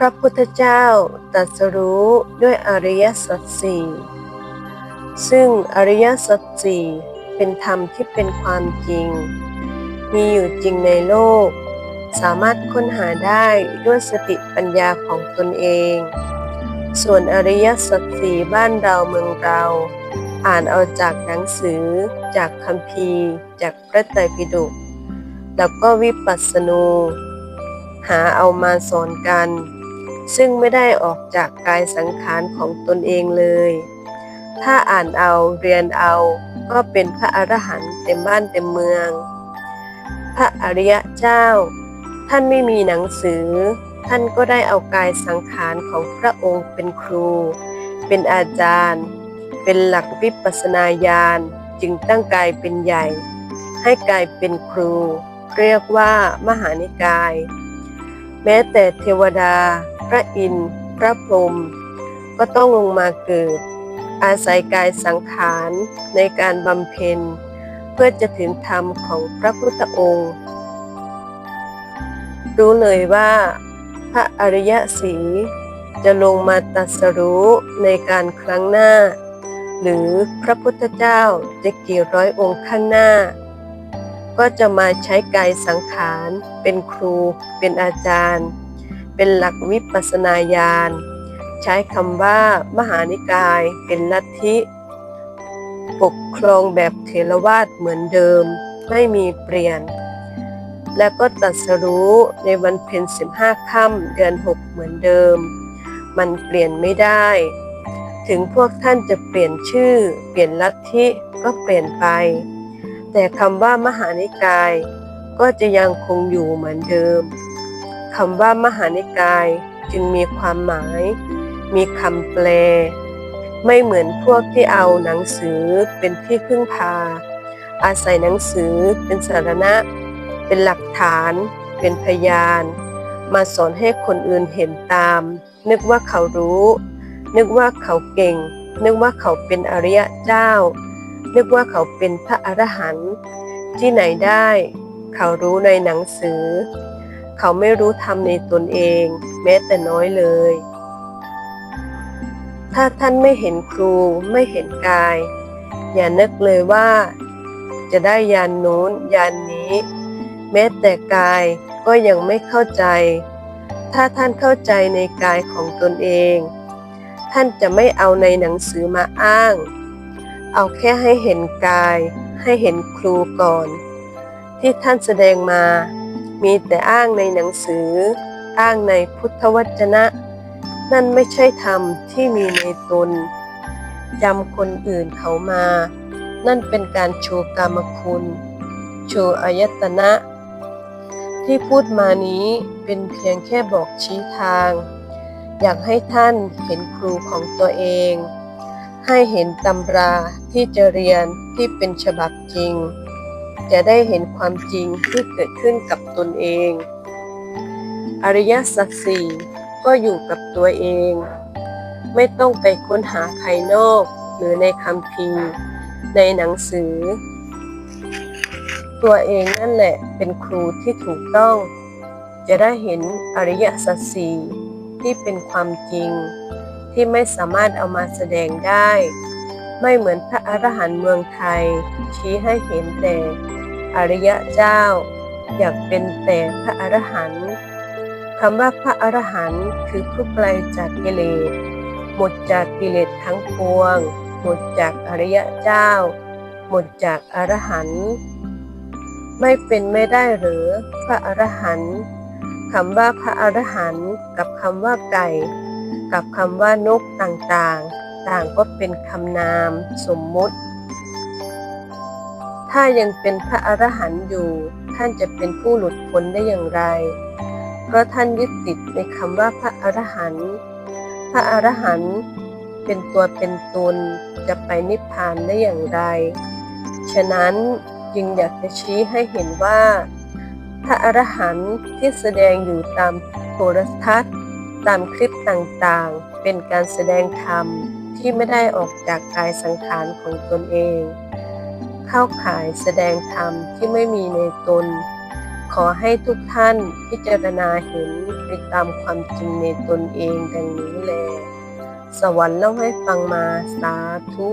พระพุทธเจ้าตรัสรู้ด้วยอริยสัจสี่ซึ่งอริยสัจสี่เป็นธรรมที่เป็นความจริง มีอยู่จริงในโลก สามารถค้นหาได้ด้วยสติปัญญาของตนเอง ส่วนอริยสัจสี่บ้านเราเมืองเรา อ่านเอาจากหนังสือ จากคัมภีร์ จากพระไตรปิฎกแล้วก็วิปัสสนูหาเอามาสอนกัน ซึ่งไม่ได้ออกจากกายสังขารของตนเองเลย ถ้าอ่านเอาเรียนเอาก็เป็นพระอรหันต์เต็มบ้านเต็มเมือง พระอริยะเจ้า ท่านไม่มีหนังสือ ท่านก็ได้เอากายสังขารของพระองค์เป็นครู เป็นอาจารย์ เป็นหลักวิปัสสนาญาณจึงตั้งกายเป็นใหญ่ ให้กายเป็นครู เรียกว่ามหานิกาย แม้แต่เทวดา พระอินทร์ พระพรหมก็ต้องลงมาเกิด อาศัยกายสังขารในการบำเพ็ญ เพื่อจะถึงธรรมของพระพุทธองค์ รู้เลยว่า พระอริยสีจะลงมาตรัสรู้ในการครั้งหน้า หรือพระพุทธเจ้าจะกี่ร้อยองค์ข้างหน้า ก็จะมาใช้กายสังขาร เป็นครู เป็นอาจารย์ เป็นหลักวิปัสนาญาณ ใช้คำว่ามหานิกายเป็นลัทธิ ปกครองแบบเถรวาทเหมือนเดิม ไม่มีเปลี่ยน และก็ตรัสรู้ในวันเพ็ญสิบห้าค่ำเดือนหกเหมือนเดิม มันเปลี่ยนไม่ได้ ถึงพวกท่านจะเปลี่ยนชื่อ เปลี่ยนลัทธิก็เปลี่ยนไป แต่คำว่ามหานิกายก็จะยังคงอยู่เหมือนเดิม คำว่ามหานิกายจึงมีความหมาย มีคำแปล ไม่เหมือนพวกที่เอาหนังสือเป็นที่พึ่งพา อาศัยหนังสือเป็นสารณะเป็นหลักฐาน เป็นพยาน มาสอนให้คนอื่นเห็นตาม นึกว่าเขารู้ นึกว่าเขาเก่ง นึกว่าเขาเป็นอริยเจ้า นึกว่าเขาเป็นพระอรหันต์ที่ไหนได้ เขารู้ในหนังสือ เขาไม่รู้ธรรมในตนเอง แม้แต่น้อยเลย ถ้าท่านไม่เห็นครูไม่เห็นกาย อย่านึกเลยว่า จะได้ยานนู้นยานนี้ แม้แต่กายก็ยังไม่เข้าใจ ถ้าท่านเข้าใจในกายของตนเอง ท่านจะไม่เอาในหนังสือมาอ้าง เอาแค่ให้เห็นกาย ให้เห็นครูก่อน ที่ท่านแสดงมา มีแต่อ้างในหนังสือ อ้างในพุทธวจนะ นั่นไม่ใช่ธรรมที่มีในตนจำคนอื่นเขามา นั่นเป็นการโชว์กรรมคุณ โชว์อายตนะ ที่พูดมานี้เป็นเพียงแค่บอกชี้ทาง อยากให้ท่านเห็นครูของตัวเอง ให้เห็นตำราที่จะเรียนที่เป็นฉบับจริง จะได้เห็นความจริงที่เกิดขึ้นกับตนเอง อริยสัจสี่ก็อยู่กับตัวเอง ไม่ต้องไปค้นหาภายนอกหรือในคำพีในหนังสือ ตัวเองนั่นแหละเป็นครูที่ถูกต้อง จะได้เห็นอริยสัจสี่ที่เป็นความจริง ที่ไม่สามารถเอามาแสดงได้ ไม่เหมือนพระอรหันต์เมืองไทย ชี้ให้เห็นแต่อริยะเจ้า อยากเป็นแต่พระอรหันต์คำว่าพระอรหันต์คือผู้ไกลจากกิเลสหมดจากกิเลสทั้งปวง หมดจากอริยะเจ้า หมดจากอรหันต์ไม่เป็นไม่ได้หรือพระอรหันต์คำว่าพระอรหันต์กับคำว่าไก่ กับคำว่านกต่างๆ ต่างก็เป็นคำนามสมมุติ ถ้ายังเป็นพระอรหันต์อยู่ ท่านจะเป็นผู้หลุดพ้นได้อย่างไร เพราะท่านยึดติดในคำว่าพระอรหันต์ พระอรหันต์เป็นตัวเป็นตนจะไปนิพพานได้อย่างไร ฉะนั้นจึงอยากจะชี้ให้เห็นว่า พระอรหันต์ที่แสดงอยู่ตามโทรทัศน์ ตามคลิปต่างๆ เป็นการแสดงธรรม ที่ไม่ได้ออกจากกายสังขารของตนเอง เข้าข่ายแสดงธรรมที่ไม่มีในตนขขอให้ทุกท่านพิจารณาเห็นไปตามความจริงในตนเองดังนี้แล สวรรค์เล่าให้ฟังมาสาธุ